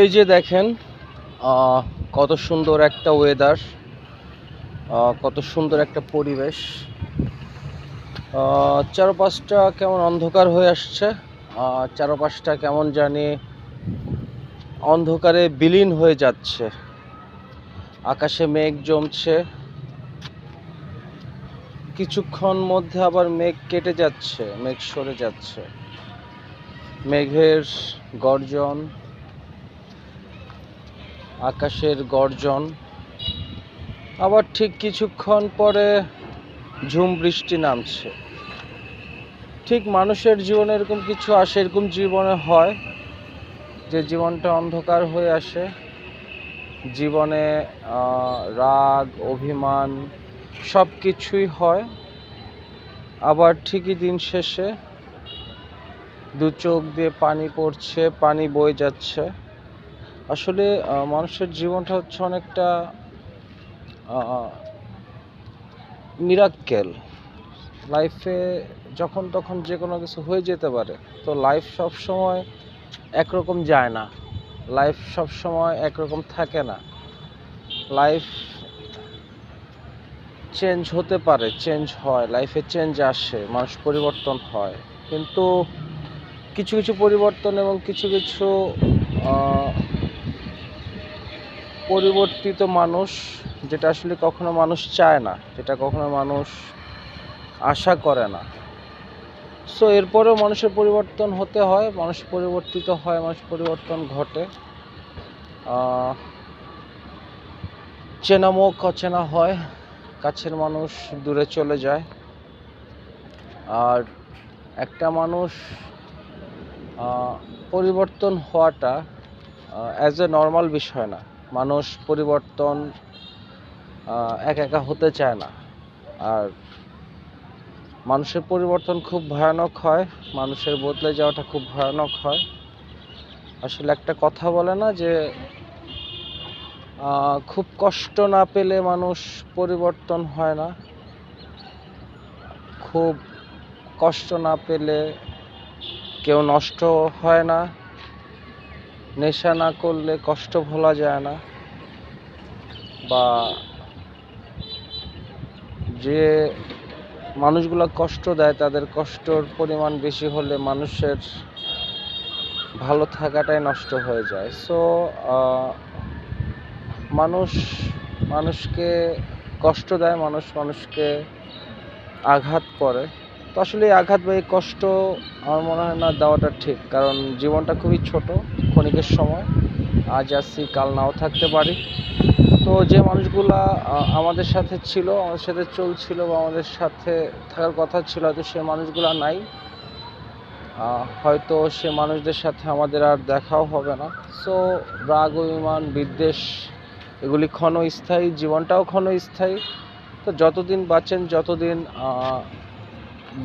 এই যে দেখেন কত সুন্দর একটা ওয়েদার কত সুন্দর একটা পরিবেশ। চারপাশটা কেমন অন্ধকার হয়ে আসছে চারপাশটা কেমন জানি অন্ধকারে বিলীন হয়ে যাচ্ছে। আকাশে মেঘ জমছে। কিছুক্ষণ মধ্যে আবার মেঘ কেটে যাচ্ছে, মেঘ সরে যাচ্ছে। মেঘের গর্জন আকাশের গর্জন। আবার ঠিক কিছুক্ষণ পরে ঝুম বৃষ্টি নামছে। ঠিক মানুষের জীবনে এরকম কিছু আসে, এরকম জীবনে হয় যে জীবনটা অন্ধকার হয়ে আসে। জীবনে রাগ, অভিমান সব কিছুই হয়। আবার ঠিকই দিন শেষে দু চোখ দিয়ে পানি পড়ছে, পানি বয়ে যাচ্ছে। আসলে মানুষের জীবনটা হচ্ছে অনেকটা মিরাক্কেল লাইফে যখন তখন যে কোনো কিছু হয়ে যেতে পারে, তো লাইফ সব সময় একরকম যায় না। লাইফ সব সময় একরকম থাকে না। লাইফ চেঞ্জ হতে পারে চেঞ্জ হয় লাইফে চেঞ্জ আসে, মানুষ পরিবর্তন হয়। কিন্তু কিছু কিছু পরিবর্তন এবং কিছু কিছু পরিবর্তিত মানুষ, যেটা আসলে কখনো মানুষ চায় না, যেটা কখনো মানুষ আশা করে না। সো এরপরেও মানুষের পরিবর্তন হতে হয়, মানুষ পরিবর্তিত হয়, মানুষ পরিবর্তন ঘটে। চেনা মুখ অচেনা হয়, কাছের মানুষ দূরে চলে যায়। আর একটা মানুষ পরিবর্তন হওয়াটা অ্যাজ এ নর্মাল বিষয় না। মানুষ পরিবর্তন একা একা হতে চায় না। আর মানুষের পরিবর্তন খুব ভয়ানক হয়, মানুষের বদলে যাওয়াটা খুব ভয়ানক হয়। আসলে একটা কথা বলে না যে খুব কষ্ট না পেলে মানুষ পরিবর্তন হয় না। খুব কষ্ট না পেলে কেউ নষ্ট হয় না। নেশা না করলে কষ্ট ভোলা যায় না। বা যে মানুষগুলো কষ্ট দেয়, তাদের কষ্টর পরিমাণ বেশি হলে মানুষের ভালো থাকাটাই নষ্ট হয়ে যায়। সো মানুষ, মানুষকে কষ্ট দেয়, মানুষ মানুষকে আঘাত করে। তো আসলে আঘাত বা এই কষ্ট আমার মনে হয় না দেওয়াটা ঠিক, কারণ জীবনটা খুবই ছোট, ক্ষণিকের সময়। আজ আসছি কাল নাও থাকতে পারি। তো যে মানুষগুলা আমাদের সাথে ছিল, আমাদের সাথে চলছিল বা আমাদের সাথে থাকার কথা ছিল, হয়তো সে মানুষগুলা নাই। হয়তো সে মানুষদের সাথে আমাদের আর দেখাও হবে না। সো, রাগ অভিমান বিদ্বেষ, এগুলি ক্ষণস্থায়ী, জীবনটাও ক্ষণস্থায়ী। তো যতদিন বাঁচেন, যতদিন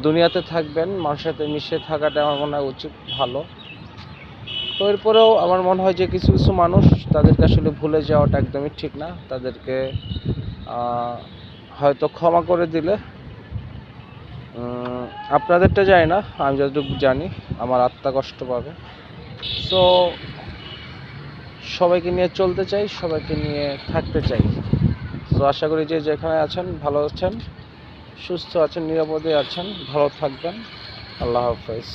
দুনিয়াতে থাকবেন, মানুষের সাথে মিশে থাকাটা আমার মনে হয় উচিত, ভালো। তো এরপরেও আমার মনে হয় যে কিছু কিছু মানুষ তাদেরকে আসলে ভুলে যাওয়াটা একদমই ঠিক না। তাদেরকে হয়তো ক্ষমা করে দিলে আপনাদেরটা জানি না, আমি যতটুকু জানি, আমার আত্মা কষ্ট পাবে। সো সবাইকে নিয়ে চলতে চাই, সবাইকে নিয়ে থাকতে চাই। তো আশা করি যে যেখানে আছেন, ভালো আছেন। সুস্থ আছেন নিরাপদে আছেন ভালো থাকবেন। আল্লাহ হাফেজ।